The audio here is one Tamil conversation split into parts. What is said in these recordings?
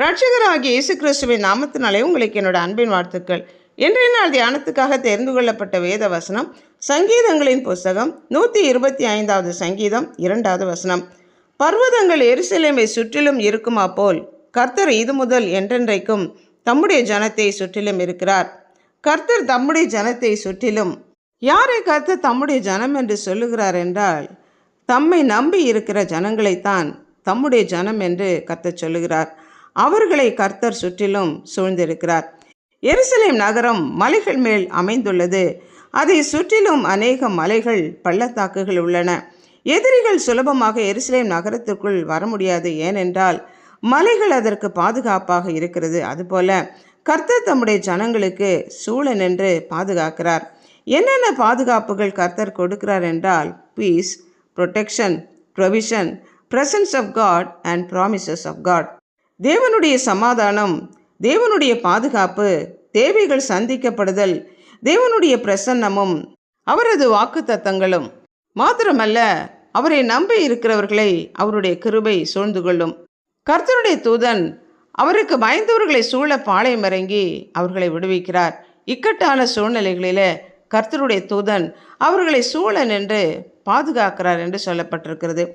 ரட்சகராகிய இயேசு கிறிஸ்துவின் நாமத்தினாலே உங்களுக்கு என்னோட அன்பின் வாழ்த்துக்கள். இன்றைய நாள் தியானத்துக்காக தெரிந்து கொள்ளப்பட்ட வேத வசனம் சங்கீதங்களின் புஸ்தகம் நூற்றி இருபத்தி ஐந்தாவது சங்கீதம் இரண்டாவது வசனம். பர்வதங்கள் எருசலேமை சுற்றிலும் இருக்குமா போல் கர்த்தர் இது முதல் என்றென்றைக்கும் தம்முடைய ஜனத்தை சுற்றிலும் இருக்கிறார். கர்த்தர் தம்முடைய ஜனத்தை சுற்றிலும். யாரை கர்த்தர் தம்முடைய ஜனம் என்று சொல்லுகிறார் என்றால் தம்மை நம்பி இருக்கிற ஜனங்களைத்தான் தம்முடைய ஜனம் என்று கர்த்தர் சொல்லுகிறார். அவர்களை கர்த்தர் சுற்றிலும் சூழ்ந்திருக்கிறார். எருசலேம் நகரம் மலைகள் மேல் அமைந்துள்ளது. அதை சுற்றிலும் அநேக மலைகள் பள்ளத்தாக்குகள் உள்ளன. எதிரிகள் சுலபமாக எருசலேம் நகரத்திற்குள் வர முடியாது. ஏனென்றால் மலைகள் அதற்கு பாதுகாப்பாக இருக்கிறது. அதுபோல கர்த்தர் தம்முடைய ஜனங்களுக்கு சூழ நின்று பாதுகாக்கிறார். என்னென்ன பாதுகாப்புகள் கர்த்தர் கொடுக்கிறார் என்றால் peace protection provision presence of God and promises of God தேவனுடைய சமாதானம் தேவனுடைய பாதுகாப்பு தேவைகள் சந்திக்கப்படுதல் தேவனுடைய பிரசன்னமும் அவரது வாக்குத்தத்தங்களும். மாத்திரமல்ல அவரை நம்பி இருக்கிறவர்களை அவருடைய கிருபை சூழ்ந்து கொள்ளும். கர்த்தருடைய தூதன் அவருக்கு பயந்தவர்களை சூழ பாளையம் இறங்கி அவர்களை விடுவிக்கிறார். இக்கட்டான சூழ்நிலைகளிலே கர்த்தருடைய தூதன் அவர்களை சூழ நின்று பாதுகாக்கிறார் என்று சொல்லப்பட்டிருக்கிறது.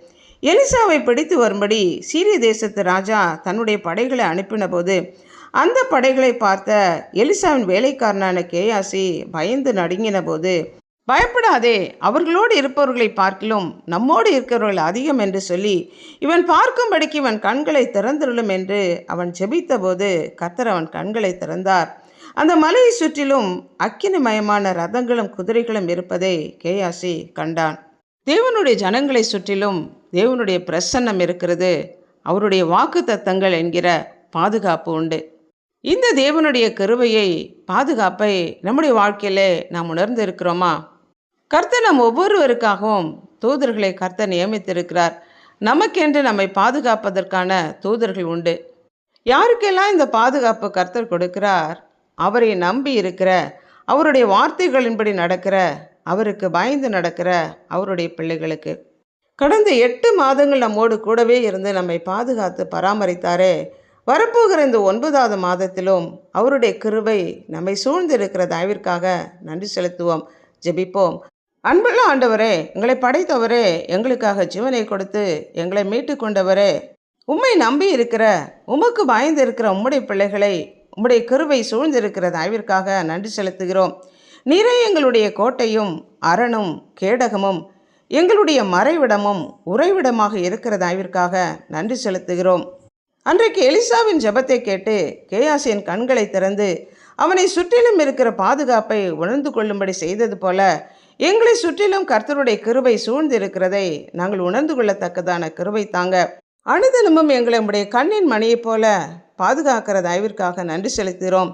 எலிசாவை பிடித்து வரும்படி சீரிய தேசத்து ராஜா தன்னுடைய படைகளை அனுப்பின போது அந்த படைகளை பார்த்த எலிசாவின் வேலைக்காரனான கேயாசி பயந்து நடுங்கின போது பயப்படாதே அவர்களோடு இருப்பவர்களை பார்க்கிலும் நம்மோடு இருக்கிறவர்கள் அதிகம் என்று சொல்லி இவன் பார்க்கும்படிக்கு இவன் கண்களை திறந்திருளும் என்று அவன் ஜெபித்த போது அவன் கண்களை திறந்தார். அந்த மலையை சுற்றிலும் அக்கினிமயமான ரதங்களும் குதிரைகளும் இருப்பதை கேயாசி கண்டான். தேவனுடைய ஜனங்களை சுற்றிலும் தேவனுடைய பிரசன்னம் இருக்கிறது. அவருடைய வாக்கு தத்தங்கள் என்கிற பாதுகாப்பு உண்டு. இந்த தேவனுடைய கருவையை பாதுகாப்பை நம்முடைய வாழ்க்கையிலே நாம் உணர்ந்து இருக்கிறோமா? கர்த்தர் நம் ஒவ்வொருவருக்காகவும் தூதர்களை கர்த்தர் நியமித்திருக்கிறார். நமக்கென்று நம்மை பாதுகாப்பதற்கான தூதர்கள் உண்டு. யாருக்கெல்லாம் இந்த பாதுகாப்பு கர்த்தர் கொடுக்கிறார்? அவரை நம்பி இருக்கிற அவருடைய வார்த்தைகளின்படி நடக்கிற அவருக்கு பயந்து நடக்கிற அவருடைய பிள்ளைகளுக்கு. கடந்த எட்டு மாதங்கள் நம்மோடு கூடவே இருந்து நம்மை பாதுகாத்து பராமரித்தாரே. வரப்போகிற இந்த ஒன்பதாவது மாதத்திலும் அவருடைய கிருவை நம்மை சூழ்ந்திருக்கிற தயவிற்காக நன்றி செலுத்துவோம். ஜெபிப்போம். அன்புள்ள ஆண்டவரே எங்களை படைத்தவரே எங்களுக்காக ஜீவனை கொடுத்து எங்களை மீட்டு கொண்டவரே உம்மை நம்பி இருக்கிற உமக்கு பயந்து இருக்கிற உம்முடைய பிள்ளைகளை உம்முடைய கருவை சூழ்ந்திருக்கிற தயவிற்காக நன்றி செலுத்துகிறோம். நீரே எங்களுடைய கோட்டையும் அரணும் கேடகமும் எங்களுடைய மறைவிடமும் உறைவிடமாக இருக்கிறதாவிற்காக நன்றி செலுத்துகிறோம். அன்றைக்கு எலிசாவின் ஜபத்தை கேட்டு கேயாசியின் கண்களை திறந்து அவனை சுற்றிலும் இருக்கிற பாதுகாப்பை உணர்ந்து கொள்ளும்படி செய்தது போல எங்களை சுற்றிலும் கர்த்தருடைய கிருபை சூழ்ந்திருக்கிறதை நாங்கள் உணர்ந்து கொள்ளத்தக்கதான கிருபை தாங்க. அனுதினமும் எங்களை உடைய கண்ணின் மணியைப் போல பாதுகாக்கிற தயவிற்காக நன்றி செலுத்துகிறோம்.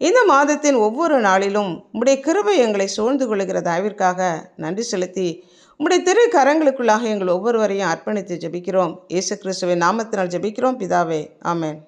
இந்த மாதத்தின் ஒவ்வொரு நாளிலும் உம்முடைய கிருபை எங்களை சூழ்ந்து கொள்கிற தயவிற்காக நன்றி செலுத்தி உம்முடைய திரு கரங்களுக்குள்ளாக எங்கள் ஒவ்வொருவரையும் அர்ப்பணித்து ஜெபிக்கிறோம். இயேசு கிறிஸ்துவின் நாமத்தினால் ஜெபிக்கிறோம். பிதாவே ஆமேன்.